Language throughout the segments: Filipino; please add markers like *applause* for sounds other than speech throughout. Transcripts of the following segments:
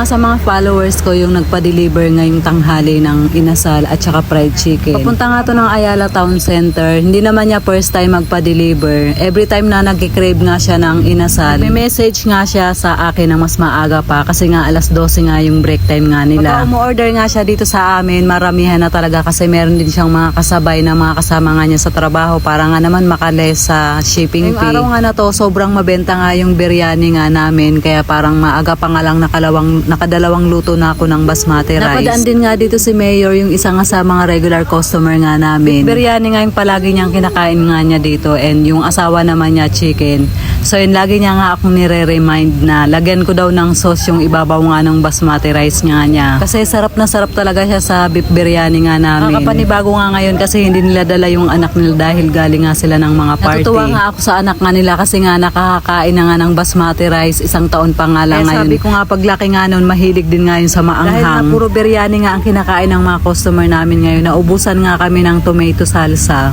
nga sa mga followers ko yung nagpa-deliver ngayong tanghali ng inasal at saka fried chicken. Papunta nga to ng Ayala Town Center. Hindi naman niya first time magpa-deliver. Every time na nagkikrave nga siya ng inasal, may message nga siya sa akin na mas maaga pa kasi nga alas 12 nga yung break time nga nila. Pagka order nga siya dito sa amin, maramihan na talaga kasi meron din siyang mga kasabay na mga kasama nga niya sa trabaho para nga naman makales sa shipping fee. Yung araw nga na to, sobrang mabenta nga yung biryani nga namin kaya parang maaga pa nga lang nakalawang, nakadalawang luto na ako ng basmati rice. Napadaan din nga dito si Mayor yung isa nga sa mga regular customer nga namin. Biryani nga yung palagi niyang kinakain nga niya dito and yung asawa naman niya chicken. So yun, lagi niya nga akong nire-remind na lagyan ko daw ng sauce yung ibabaw nga ng basmati rice nga niya. Kasi sarap na sarap talaga siya sa beef biryani nga namin. Nakapanibago nga ngayon kasi hindi nila dala yung anak nila dahil galing nga sila ng mga party. Natutuwa nga ako sa anak nga nila kasi nga nakakakain na nga ng basmati rice isang taon pa nga lang ngayon. Sabi ko nga paglaki nga noon mahilig din nga yun sa maanghang. Dahil nga puro biryani nga ang kinakain ng mga customer namin ngayon. Naubusan nga kami ng tomato salsa.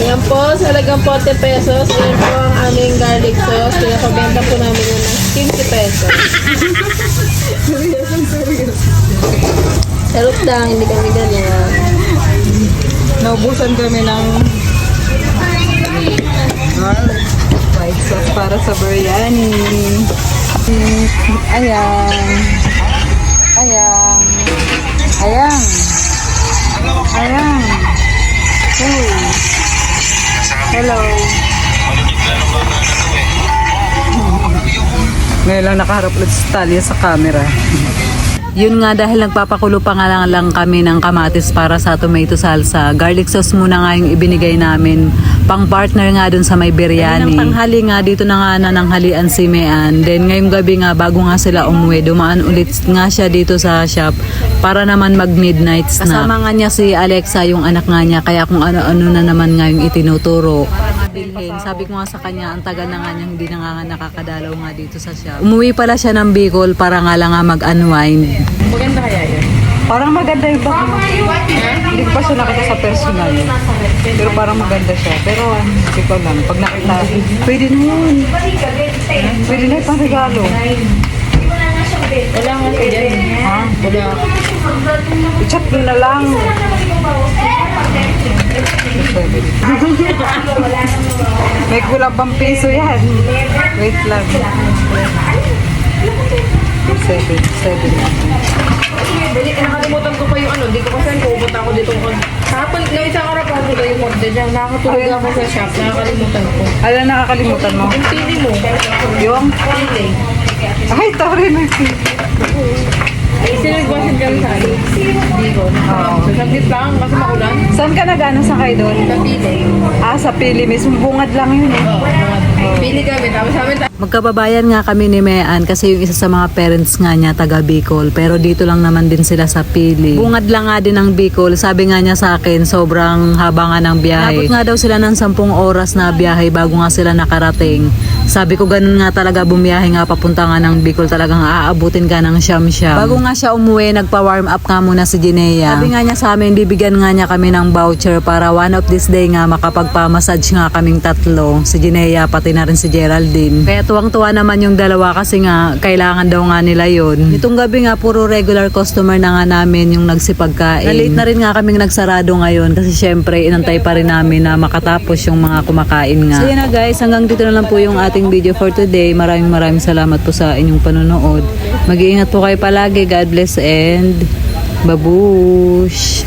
Yan po, sa halagang 40 pesos. Yan po ang aming garlic sauce. Pinapabenta po namin yan ng 50 pesos. *laughs* Sarap lang, hindi kami ganyan. Naubusan kami ng white sauce para sa biryani. Ayan. Ayan. Ayan. Ayan. Hey. Hello. Ngayon lang nakaharap ulit si Talia sa camera. Yun nga dahil nagpapakulo pa nga lang, lang kami ng kamatis para sa tomato salsa. Garlic sauce muna nga yung ibinigay namin. Pang partner nga dun sa may biryani. Ng tanghali nga dito na nga nananghalian si Mean. Then ngayong gabi nga bago nga sila umuwi, dumaan ulit nga siya dito sa shop para naman mag midnight snack. Kasama nga niya si Alexa yung anak nga niya kaya kung ano-ano na naman nga yung itinuturo. Bilhin. Sabi ko nga sa kanya, ang tagal na nga niya hindi na nga nakakadalaw nga dito sa shop. Umuwi pala siya ng Bicol para nga lang nga mag-unwind. Maganda kaya yun? Parang maganda yung baka. Hindi ko pa siya nakita sa personal. Pero parang maganda siya. Pero hindi ko lang. Pag nakita, pwede na yun. Pwede na yung pang regalo. Wala nga siya dyan. Ha? Wala. I-chat mo na lang. May kulang pang piso yan. Wait lang. Seven, seven. Dali, nakalimutan ko pa yung ano, di ko kasi pupunta ako dito. Kahapon, na isang araw pa ako yung order dyan. Nakakatulog ako sa shop, nakakalimutan ko. Ano nakakalimutan mo? Yung pili mo. Yung? Pili. Ay, tawari na yung Sino nagbasin ka sa akin? Ko. Oo. So, saglit lang kasi makulan. Saan ka nag-ano sa kayo doon? Sa pili. Ah, sa pili mismo. Bungad lang yun eh. Oo. Pili kami. Tapos sabi Magkababayan nga kami ni Mean kasi yung isa sa mga parents nga niya taga Bicol pero dito lang naman din sila sa Pili. Bungad lang nga din ng Bicol. Sabi nga niya sa akin sobrang haba nga ng biyahe. Nabot nga daw sila ng 10 oras na biyahe bago nga sila nakarating. Sabi ko ganun nga talaga bumiyahe nga papunta nga ng Bicol talagang aabutin ka ng siyam-siyam. Bago nga siya umuwi, nagpa-warm up nga muna si Jinea. Sabi nga niya sa amin, bibigyan nga niya kami ng voucher para one of this day nga makapagpa-massage nga kaming tatlo. Si Jinea pati na rin si Geraldine. Kaya tuwang-tuwa naman yung dalawa kasi nga kailangan daw nga nila yon. Itong gabi nga puro regular customer na nga namin yung nagsipagkain. Na-late na rin nga kaming nagsarado ngayon kasi syempre inantay pa rin namin na makatapos yung mga kumakain nga. So yun na guys, hanggang dito na lang po yung ating video for today. Maraming maraming salamat po sa inyong panonood. Mag-iingat po kayo palagi. God bless and babush!